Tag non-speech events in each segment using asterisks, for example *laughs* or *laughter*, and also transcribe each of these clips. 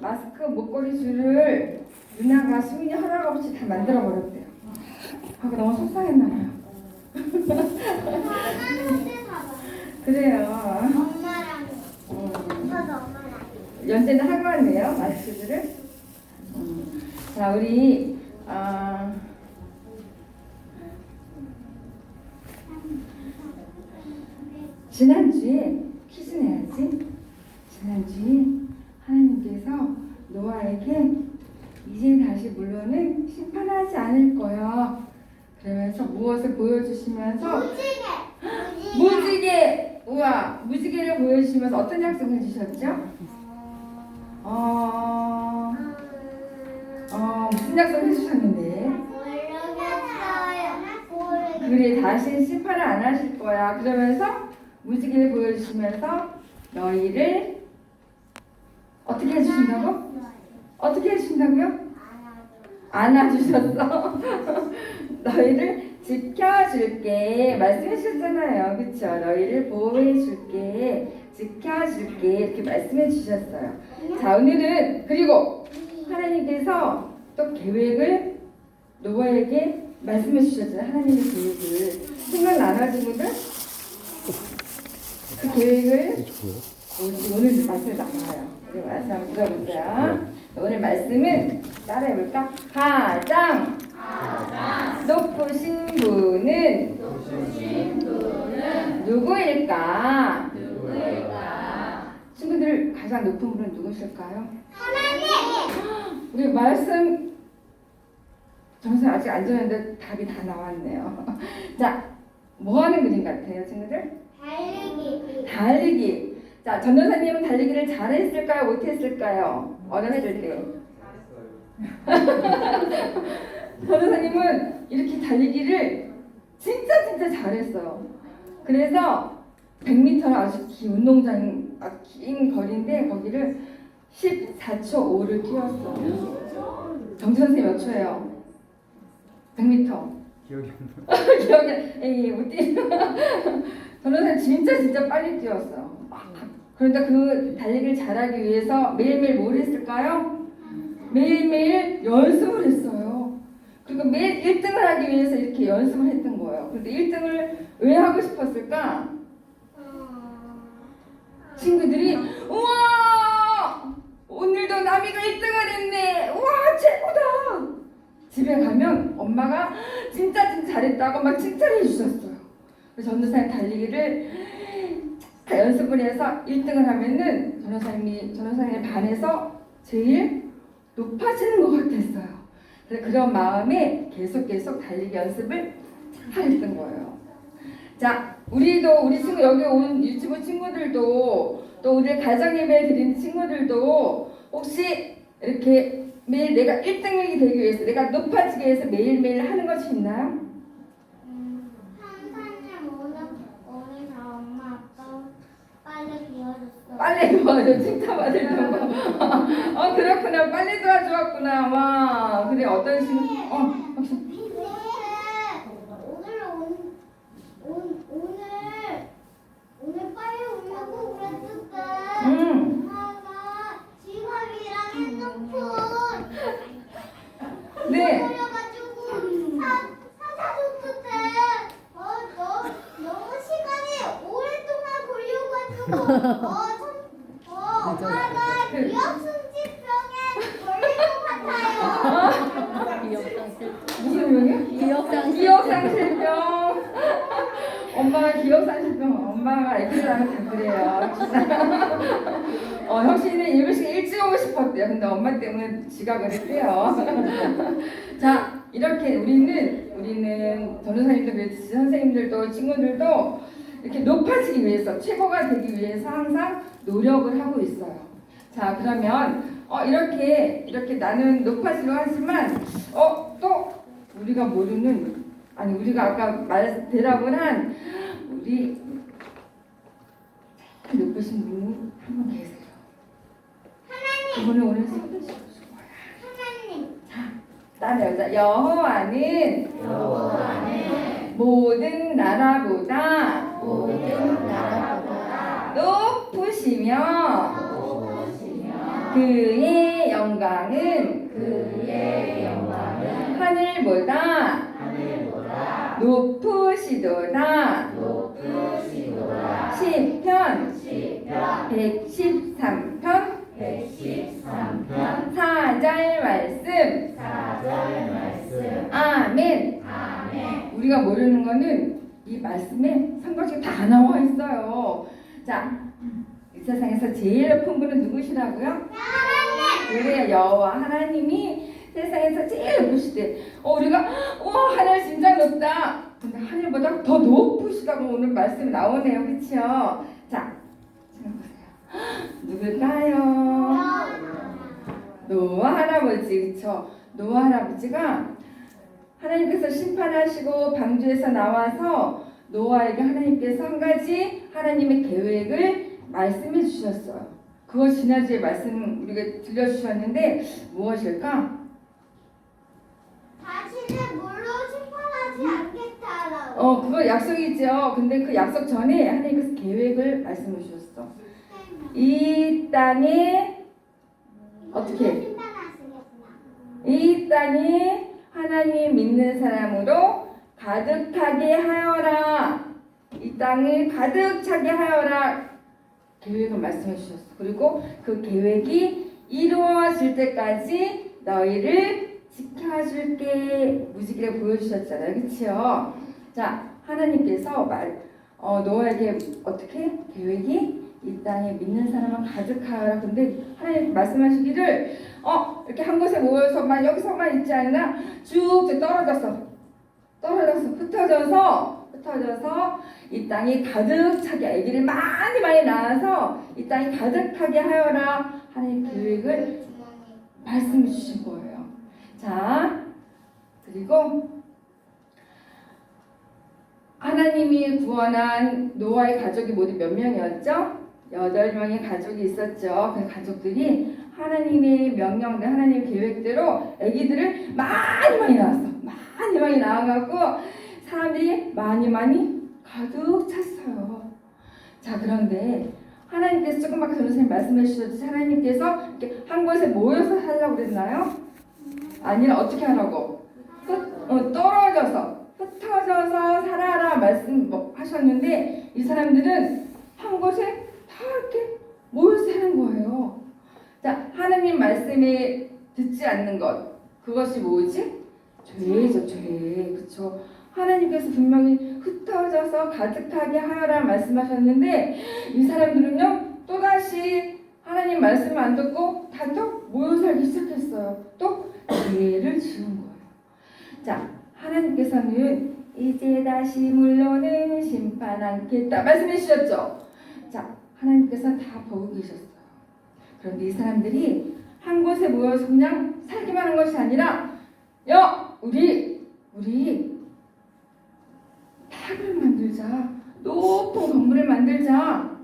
마스크 목걸이 줄을 누나가 수민이 허락 없이 다 만들어 버렸대요. 하고 너무 속상했나 봐요. 봐봐. 그래요. 엄마랑 음, 저도 엄마랑. 연세는 하고 왔네요 마스크들을. 음, 자 우리 아, 지난주에 퀴즈 내야지. 지난주에 하나님께서 노아에게 이제 다시 물론은 심판하지 않을 거야. 그러면서 무엇을 보여주시면서 무지개. 무지개. 우와 무지개를 보여주시면서 어떤 약속을 해주셨죠? 어, 어 무슨 약속 해주셨는데? 그래 다시 심판을 안 하실 거야. 그러면서 무지개를 보여주시면서 너희를 어떻게 해주신다고? 어떻게 해주신다고요? 안아주셨어. *laughs* 너희를 지켜줄게. 말씀해 주셨잖아요. 그쵸? 너희를 보호해줄게. 지켜줄게. 이렇게 말씀해 주셨어요. 자, 오늘은, 그리고 하나님께서 또 계획을 노아에게 말씀해 주셨잖아요. 하나님의 계획을. 생각나나, 친구들? 그 계획을 오늘, 말씀에 나와요. 우리 말씀 한번 들어보세요. 오늘 말씀은 따라해볼까? 가장 높으신 분은 누구일까? 친구들 가장 높은 분은 누구실까요? 하나님. 우리 말씀 점수 아직 안 줬는데 답이 다 나왔네요. *laughs* 자, 뭐 하는 그림 같아요, 친구들? 달리기. 달리기. 자, 전도사님은 달리기를 잘했을까요? 못했을까요? 어른해줄 때. *laughs* 전도사님은 이렇게 달리기를 진짜 진짜 잘했어요. 그래서 100m를 아주 긴 운동장, 아, 긴 거리인데 거기를 14초 5를 뛰었어요. 정지 선생님 몇 초예요? 100m. 기억이 안 나. *laughs* 기억이 에이 못 뛰. *laughs* 전도사님 진짜 진짜 빨리 뛰었어요. 그런데 그 달리기를 잘하기 위해서 매일매일 뭘 했을까요? 매일매일 연습을 했어요. 그리고 매일 1등을 하기 위해서 이렇게 연습을 했던 거예요. 근데 1등을 왜 하고 싶었을까? 어, 친구들이 우와 오늘도 나미가 1등을 했네 우와 최고다 집에 가면 엄마가 진짜 진짜 잘했다고 막 칭찬해 주셨어요 그래서 전도사님 달리기를 다 연습을 해서 1등을 하면은 전도사님이 전도사님 반에서 제일 높아지는 것 같았어요 그래서 그런 마음에 계속 계속 달리기 연습을 잘 했던 거예요 자, 우리도 우리 친구 여기 온 유치부 친구들도 또 우리 가정 예배 드리는 친구들도 혹시 이렇게 매일 내가 1등이 되기 위해서 내가 높아지기 위해서 매일매일 하는 것이 있나요? 음, 선생님 오늘 오늘 저 엄마 아빠 빨리 도와줘 칭찬받을 정도. 어 그렇구나. 빨리 도와주었구나. 와. 그래 어떤 식으로 어. 혹시 근데 오늘 온, 온 오늘 오늘 빨리 오려고 그랬을 때 음. 엄마가 지갑이랑 핸드폰. 네. 버려가지고 사 사다 줬을 때어 너, 너무 시간이 오랫동안 걸려가지고 어어 엄마가 그- 기억순지병에 걸릴 것 같아요. 무슨 병이요? 기억상 기억상실병. 엄마가 기억상실병. 엄마가 다 그래요. 어, 혁신이는 일곱 시간 일찍 오고 싶었대요. 근데 엄마 때문에 지각을 했대요. *laughs* 자, 이렇게 우리는 우리는 전도사님도 선생님들도 친구들도 이렇게 높아지기 위해서 최고가 되기 위해서 항상 노력을 하고 있어요. 자, 그러면 어, 이렇게 이렇게 나는 높아지려 하지만 어, 또 우리가 모르는 아니 우리가 아까 말 대답을 한 우리 높으신 분이 한 분 계세요. 그분을 오늘 소개시켜 줄 거야. 하나님 딴 여자 여호와는 모든 나라보다 모든 나라보다 높으시며 그의 영광은 그의 영광은 하늘보다 하늘보다 높으시도다. 높으시도다. 시편 시편 113편 113편 4절 말씀. 4절 말씀 아멘. 아멘 우리가 모르는 거는 이 말씀에 성경책에 다 나와 있어요. 자, 이 세상에서 제일 높은 분은 누구시라고요? 우리의 여호와 하나님이 세상에서 제일 높으시대. 어, 우리가 와 하늘 진짜 높다. 근데 하늘보다 더 높으시다고 오늘 말씀 나오네요, 그렇죠? 자. 누굴까요? 노아 할아버지, 그쵸? 노아 할아버지가 하나님께서 심판하시고 방주에서 나와서 노아에게 하나님께서 한 가지 하나님의 계획을 말씀해 주셨어요. 그거 지난주에 말씀 우리가 들려주셨는데 무엇일까? 다시는 물로 심판하지 않겠다라고. 어, 그거 약속이죠. 근데 그 약속 전에 하나님께서 계획을 말씀해 주셨어. 이 땅에 어떻게? 이 땅에 하나님 믿는 사람으로 가득하게 하여라. 이 땅을 가득 차게 하여라. 계획을 말씀해 주셨어. 그리고 그 계획이 이루어질 때까지 너희를 지켜줄게. 무지개를 보여주셨잖아요. 그치요? 자, 하나님께서 말, 어, 노아에게 어떻게? 계획이 이 땅에 믿는 사람은 가득하여라. 근데 하나님 말씀하시기를 어 이렇게 한 곳에 모여서만 여기서만 있지 않나 쭉 떨어져서 떨어져서 흩어져서 흩어져서 이 땅이 가득 차게 아기를 많이 많이 낳아서 이 땅이 가득하게 하여라 하나님 계획을 말씀해 주신 거예요. 자 그리고 하나님이 구원한 노아의 가족이 모두 몇 명이었죠? 여덟 명의 가족이 있었죠. 그 가족들이 하나님의 명령대 하나님 계획대로 아기들을 많이 많이 낳았어. 많이 많이 낳아갖고 사람들이 많이 많이 가득 찼어요. 자 그런데 하나님께서 조금 아까 전선생님 말씀해 주셨듯이 하나님께서 이렇게 한 곳에 모여서 하려고 그랬나요? 아니라 어떻게 하라고? 흩- 어, 떨어져서 흩어져서 살아라 말씀 뭐 하셨는데 이 사람들은 한 곳에 다 이렇게 모여서 사는 거예요. 자, 하나님 말씀에 듣지 않는 것 그것이 뭐지? 죄죠, 죄. 그쵸? 하나님께서 분명히 흩어져서 가득하게 하여라 말씀하셨는데 이 사람들은요 또다시 하나님 말씀을 안 듣고 다또 모여 살기 시작했어요. 또 죄를 지은 거예요. 자, 하나님께서는 이제 다시 물러는 심판 않겠다 말씀해 주셨죠. 자, 하나님께서는 다 보고 계셨어요. 그런데 이 사람들이 한 곳에 모여서 그냥 살기만 한 것이 아니라 야, 우리 우리 탑을 만들자. 높은 건물을 만들자.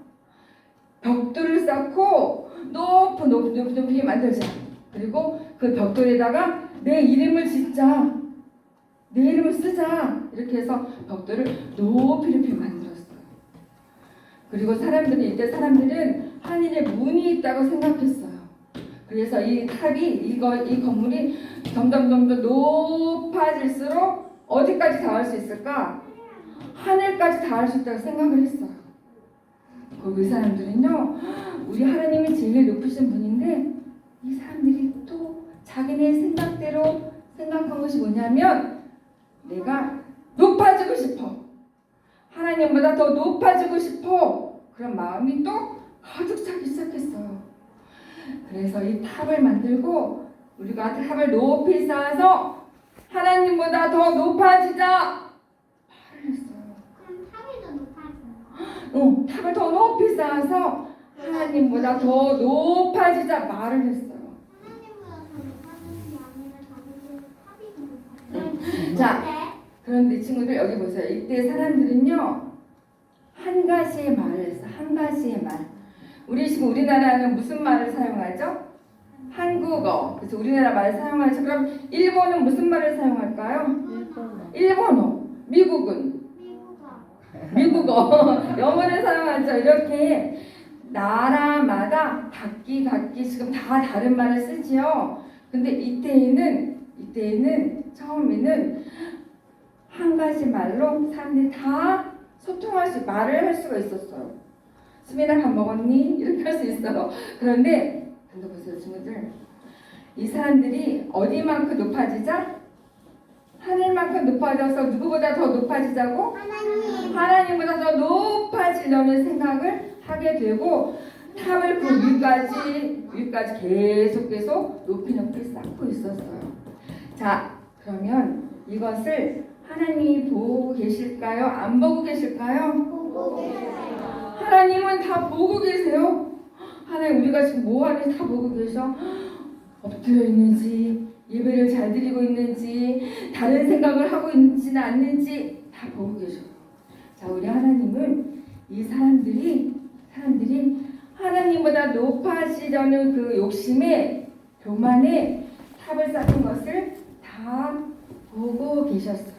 벽돌을 쌓고 높은 높이 높이 높이 만들자. 그리고 그 벽돌에다가 내 이름을 짓자. 내 이름을 쓰자. 이렇게 해서 벽돌을 높이 높이 만들었어요. 그리고 사람들은 이때 사람들은 하늘에 문이 있다고 생각했어요. 그래서 이 탑이 이거 이 건물이 점점 점점 높아질수록 어디까지 닿을 수 있을까? 하늘까지 닿을 수 있다고 생각을 했어요. 그리고 이 사람들은요, 우리 하나님이 제일 높으신 분인데 이 사람들이 또 자기네 생각대로 생각한 것이 뭐냐면 내가 높아지고 싶어. 하나님보다 더 높아지고 싶어. 그런 마음이 또 가득 차기 시작했어요. 그래서 이 탑을 만들고 우리가 탑을 높이 쌓아서 하나님보다 더 높아지자 말을 했어요. 그럼 탑이 더 높아지는 응, 탑을 더 높이 쌓아서 하나님보다 더 높아지자 말을 했어요. 하나님보다 더 높아지는 게 아니라 자기들 탑이 더 높아지는 자, 네. 그런데 친구들 여기 보세요. 이때 사람들은요 한 가지의 말을 했어. 한 가지의 말. 우리 지금 우리나라는 무슨 말을 사용하죠? 한국어. 그래서 우리나라 말 사용하죠. 그럼 일본은 무슨 말을 사용할까요? 일본어 일본어. 미국은 미국어. *laughs* 영어를 사용하죠. 이렇게 나라마다 각기 각기 지금 다 다른 말을 쓰지요. 근데 이때에는 이때에는 처음에는 한 가지 말로 사람들이 다 소통할 수 말을 할 수가 있었어요. 수민아 밥 먹었니? 이렇게 할 수 있어요. 그런데 근데 보세요 친구들 이 사람들이 어디만큼 높아지자 하늘만큼 높아져서 누구보다 더 높아지자고 하나님 하나님보다 더 높아지려는 생각을 하게 되고 탑을 그 위까지 위까지 계속 계속 높이 높이 쌓고 있었어요. 자 그러면 이것을 하나님이 보고 계실까요? 안 보고 계실까요? 보고 계세요. 하나님은 다 보고 계세요. 하나님 우리가 지금 뭐 하는지 다 보고 계셔. 엎드려 있는지 예배를 잘 드리고 있는지 다른 생각을 하고 있는지는 않는지 다 보고 계셔. 자 우리 하나님은 이 사람들이 사람들이 하나님보다 높아지려는 그 욕심에 교만에 탑을 쌓은 것을 다 보고 계셨어요.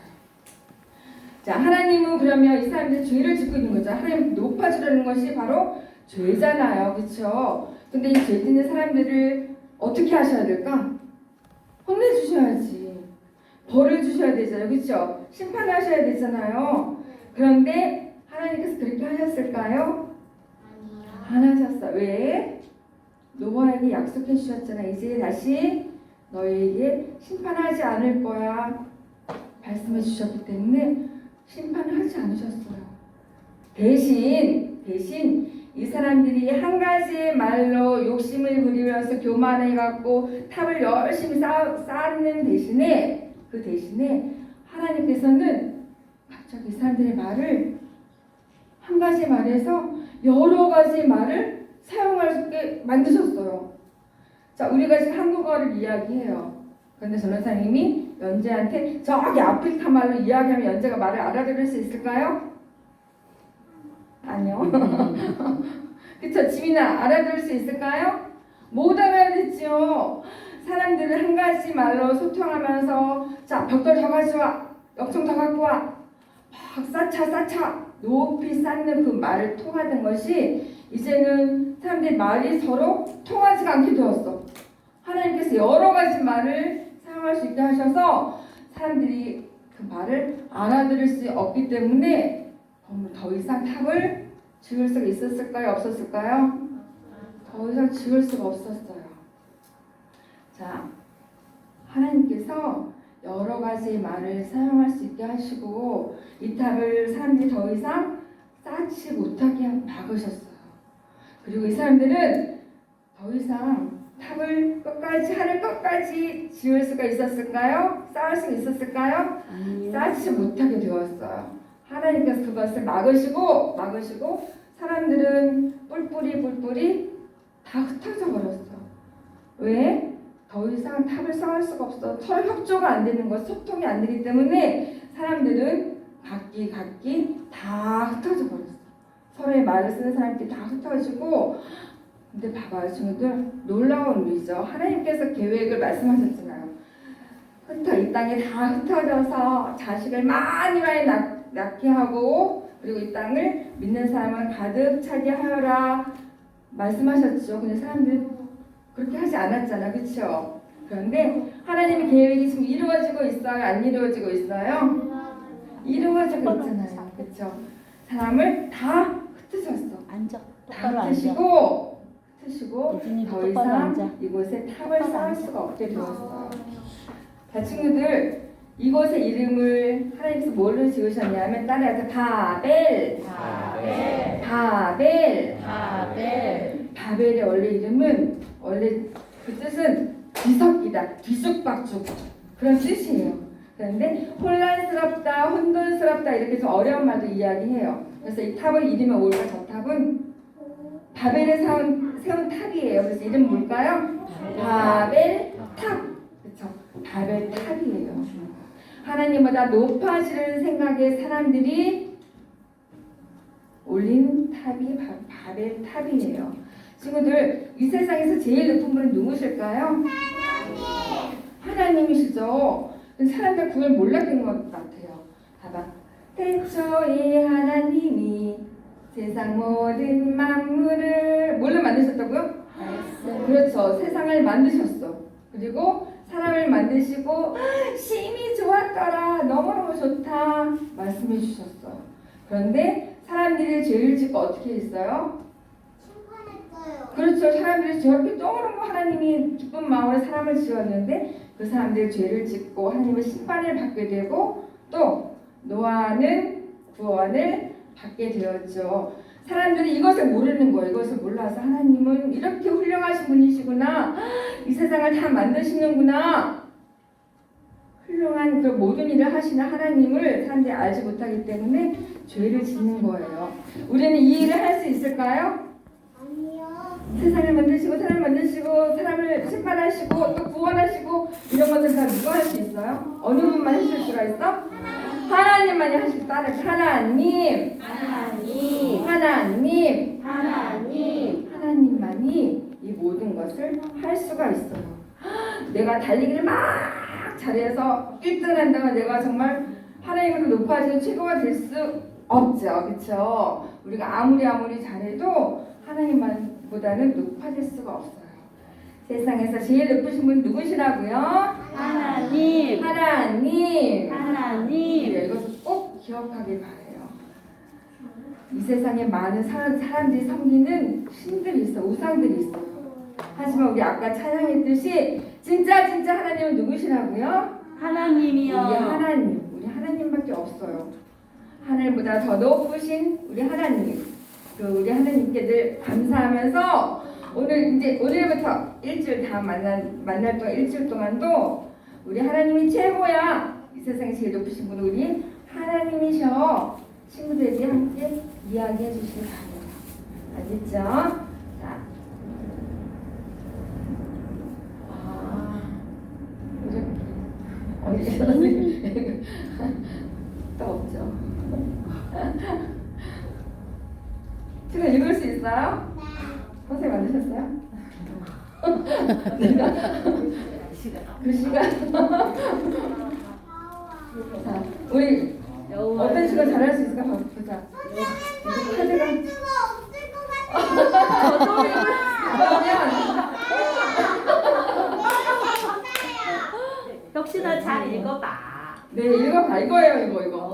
자, 하나님은 그러면 이 사람들 죄를 짓고 있는 거죠. 하나님 높아지려는 것이 바로 죄잖아요. 그렇죠? 근데 이 죄 짓는 사람들을 어떻게 하셔야 될까? 혼내주셔야지. 벌을 주셔야 되잖아요. 그렇죠? 심판하셔야 되잖아요. 그런데 하나님께서 그렇게 하셨을까요? 안 하셨어. 왜? 노아에게 약속해 주셨잖아. 이제 다시 너희에게 심판하지 않을 거야. 말씀해 주셨기 때문에 심판을 하지 않으셨어요. 대신 대신 이 사람들이 한 가지 말로 욕심을 부리면서 교만해 갖고 탑을 열심히 쌓, 쌓는 대신에 그 대신에 하나님께서는 갑자기 이 사람들의 말을 한 가지 말에서 여러 가지 말을 사용할 수 있게 만드셨어요. 자, 우리가 지금 한국어를 이야기해요. 그런데 전원사님이 연재한테 저기 아프리카 말로 이야기하면 연재가 말을 알아들을 수 있을까요? 아니요. *laughs* 그쵸, 지민아, 알아들을 수 있을까요? 못 알아듣죠. 사람들은 한 가지 말로 소통하면서 자, 벽돌 더 가져와, 역청 더 갖고 와, 막 쌓자 쌓자 높이 쌓는 그 말을 통하던 것이 이제는 사람들이 말이 서로 통하지가 않게 되었어. 하나님께서 여러 가지 말을 사용할 수 있게 하셔서 사람들이 그 말을 알아들을 수 없기 때문에 더 이상 탑을 지을 수가 있었을까요? 없었을까요? 더 이상 지을 수가 없었어요. 자, 하나님께서 여러 가지 말을 사용할 수 있게 하시고 이 탑을 사람들이 더 이상 쌓지 못하게 막으셨어요. 그리고 이 사람들은 더 이상 탑을 끝까지 하늘 끝까지 지을 수가 있었을까요? 쌓을 수 있었을까요? 쌓지 못하게 되었어요. 하나님께서 그것을 막으시고 막으시고 사람들은 뿔뿔이 뿔뿔이 다 흩어져 버렸어. 왜? 더 이상 탑을 쌓을 수가 없어. 서로 협조가 안 되는 것, 소통이 안 되기 때문에 사람들은 각기 각기 다 흩어져 버렸어. 서로의 말을 쓰는 사람들이 다 흩어지고 근데 봐봐요 친구들 놀라운 일이죠. 하나님께서 계획을 말씀하셨잖아요. 흩어 이 땅에 다 흩어져서 자식을 많이 많이 낳, 낳게 하고 그리고 이 땅을 믿는 사람은 가득 차게 하여라 말씀하셨죠. 근데 사람들이 그렇게 하지 않았잖아, 그렇죠? 그런데 하나님의 계획이 지금 이루어지고 있어요, 안 이루어지고 있어요? 이루어지고 있잖아요, 그렇죠? 사람을 다 흩으셨어. 앉아. 다. 흩으시고 예준이도 더 이상 앉아. 이곳에 탑을 쌓을. 수가 없게 되었어요. 자, 친구들 이곳의 이름을 하나님께서 뭘로 지으셨냐면 따라해서 바벨, 바벨 바벨, 바벨 바벨의 원래 이름은 원래 그 뜻은 뒤섞이다, 뒤죽박죽 그런 뜻이에요. 그런데 혼란스럽다, 혼돈스럽다 이렇게 좀 어려운 말도 이야기해요. 그래서 이 탑의 이름이 뭘까? 저 탑은 바벨에 세운, 세운 탑이에요. 그래서 이름 뭘까요? 바벨 탑. 그렇죠? 바벨 탑이에요. 하나님보다 높아지는 생각의 사람들이 올린 탑이 바, 바벨 탑이에요. 친구들, 이 세상에서 제일 높은 분은 누구실까요? 하나님이시죠. 사람들 그걸 몰랐던 것 같아요. 봐봐. 태초에 하나님이 세상 모든 만물을 뭘로 만드셨다고요? 그렇죠. 세상을 만드셨어. 그리고 사람을 만드시고 심이 좋았더라. 너무너무 좋다. 말씀해 주셨어. 그런데 사람들이 죄를 짓고 어떻게 했어요? 심판했어요. 그렇죠. 사람들이 저렇게 너무너무 하나님이 기쁜 마음으로 사람을 지었는데 그 사람들이 죄를 짓고 하나님의 심판을 받게 되고 또 노아는 구원을 받게 되었죠. 사람들이 이것을 모르는 거예요. 이것을 몰라서 하나님은 이렇게 훌륭하신 분이시구나. 이 세상을 다 만드시는구나. 훌륭한 그 모든 일을 하시는 하나님을 사람들이 알지 못하기 때문에 죄를 짓는 거예요. 우리는 이 일을 할 수 있을까요? 아니요. 세상을 만드시고 사람을 만드시고 사람을 심판하시고 또 구원하시고 이런 것들 다 누가 할 수 있어요? 어느 분만 하실 수가 있어? 하나님만이 하실 수 따라 하나님 하나님, 하나님 하나님, 하나님만이 이 모든 것을 할 수가 있어요. 내가 달리기를 막 잘해서 1등 한다고 내가 정말 하나님으로 높아지는 최고가 될 수 없죠. 그렇죠? 우리가 아무리 아무리 잘해도 하나님만보다는 높아질 수가 없어요. 세상에서 제일 높으신 분 누구시라고요? 하나님, 하나님. 하나님, 네, 이것을 꼭 기억하길 바래요. 이 세상에 많은 사람, 사람들이 섬기는 신들이 있어, 우상들이 있어요. 하지만 우리 아까 찬양했듯이 진짜 진짜 하나님은 누구시라고요? 우리 하나님이요. 하나님, 우리 하나님밖에 없어요. 하늘보다 더 높으신 우리 하나님, 그 우리 하나님께 늘 감사하면서 오늘 이제 오늘부터 일주일 다 만난 만날 동안 일주일 동안도 우리 하나님이 최고야. 이 세상에 제일 높으신 분은 우리 하나님이셔. 친구들에게 함께 이야기해 주시기 바랍니다. 알겠죠? 자. 아, 이렇게. 어디? *laughs* 또 없죠. *laughs* 제가 읽을 수 있어요? 선생님 만드셨어요? 내가 *laughs* 그 시간 자 우리 어떤 시간 잘할 수 있을까 봐 보자. 카드가 그러면 잘 읽어봐. 네 읽어봐 이거예요 이거 이거.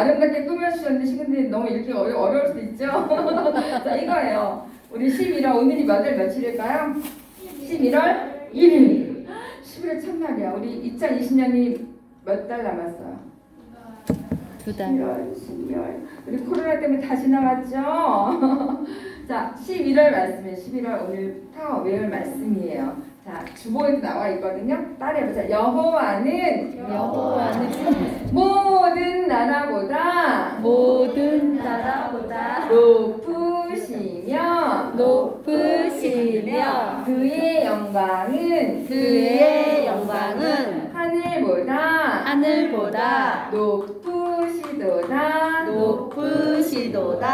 아름답게 꾸며 주셨는데 시간들이 너무 이렇게 어려, 어려울 수도 있죠. *laughs* 자 이거예요. 우리 11월 오늘이 몇 월 며칠일까요? 11월 1일. 11월 첫날이야. 우리 2020년이 몇 달 남았어요? 두 11월, 12월. 우리 코로나 때문에 다 지나갔죠? *laughs* 자, 11월 말씀이에요. 11월 오늘부터 외울 말씀이에요. 자, 주보에도 나와 있거든요. 따라해보자. 여호와는 여호와는 모든 나라보다 모든 나라보다 높으시며 높으시며 그의 영광은 그의 영광은 하늘보다 하늘보다 높으시도다. 높으시도다.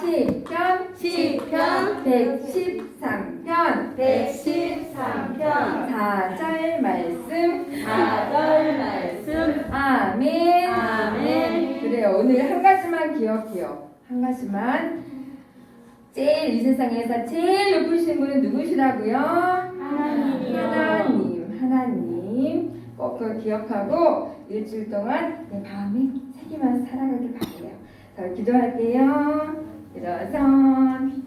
시편 시편 113편. 113편. 4절 말씀. 4절 말씀 아멘. 아멘. 그래요. 오늘 한 가지만 기억해요. 한 가지만. 제일 이 세상에서 제일 높으신 분은 누구시라고요? 하나님이요. 하나님 하나님. 꼭 그걸 기억하고 일주일 동안 내 마음에 새기면서 살아가길 바래요. 자 기도할게요. 일어선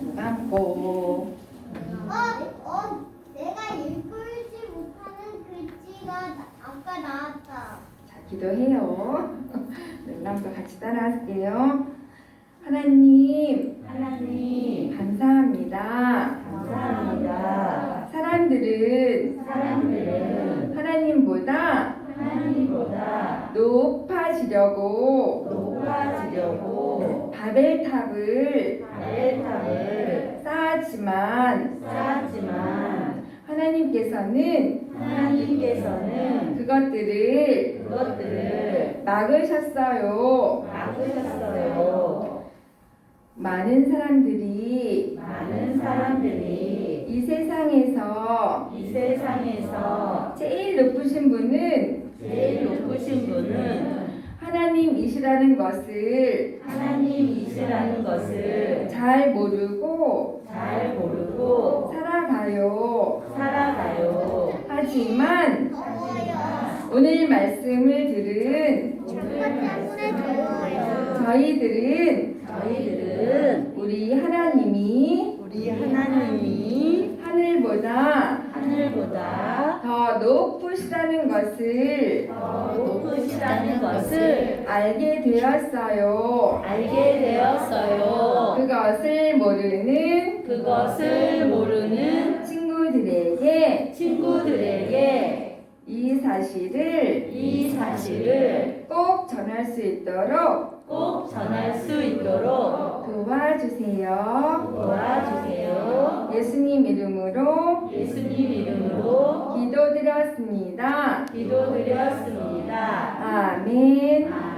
눈 감고 어, 어, 내가 읽을지 못하는 글씨가 나- 아까 나왔다. 자, 기도해요. 눈감고 같이 따라할게요. 하나님, 하나님 감사합니다. 감사합니다. 사람들은 사람들은 하나님보다 하나님보다 높아지려고 높아지려고 바벨탑을 바벨탑을 쌓았지만 쌓았지만 하나님께서는 하나님께서는 그것들을 그것들을 막으셨어요. 막으셨어요. 많은 사람들이 많은 사람들이 이 세상에서 이 세상에서 제일 높으신 분은 제일 높으신 분은 하나님이시라는 것을 하나님이시라는 것을 잘 모르고 잘 모르고 살아가요. 살아가요. 하지만. 오늘 말씀을 들은. 저희들은 저희들은 우리 하나님이 우리 하나님이 하늘보다 하늘보다 더 높으시다는 것을 더 높으시다는 것을 알게 되었어요. 알게 되었어요. 그것을 모르는 그것을 모르는 친구들에게 친구들에게 이 사실을 이 사실을 꼭 전할 수 있도록 꼭 전할 수 있도록 도와주세요. 도와주세요. 예수님 이름으로 예수님 이름으로 기도드렸습니다. 기도드렸습니다. 아멘.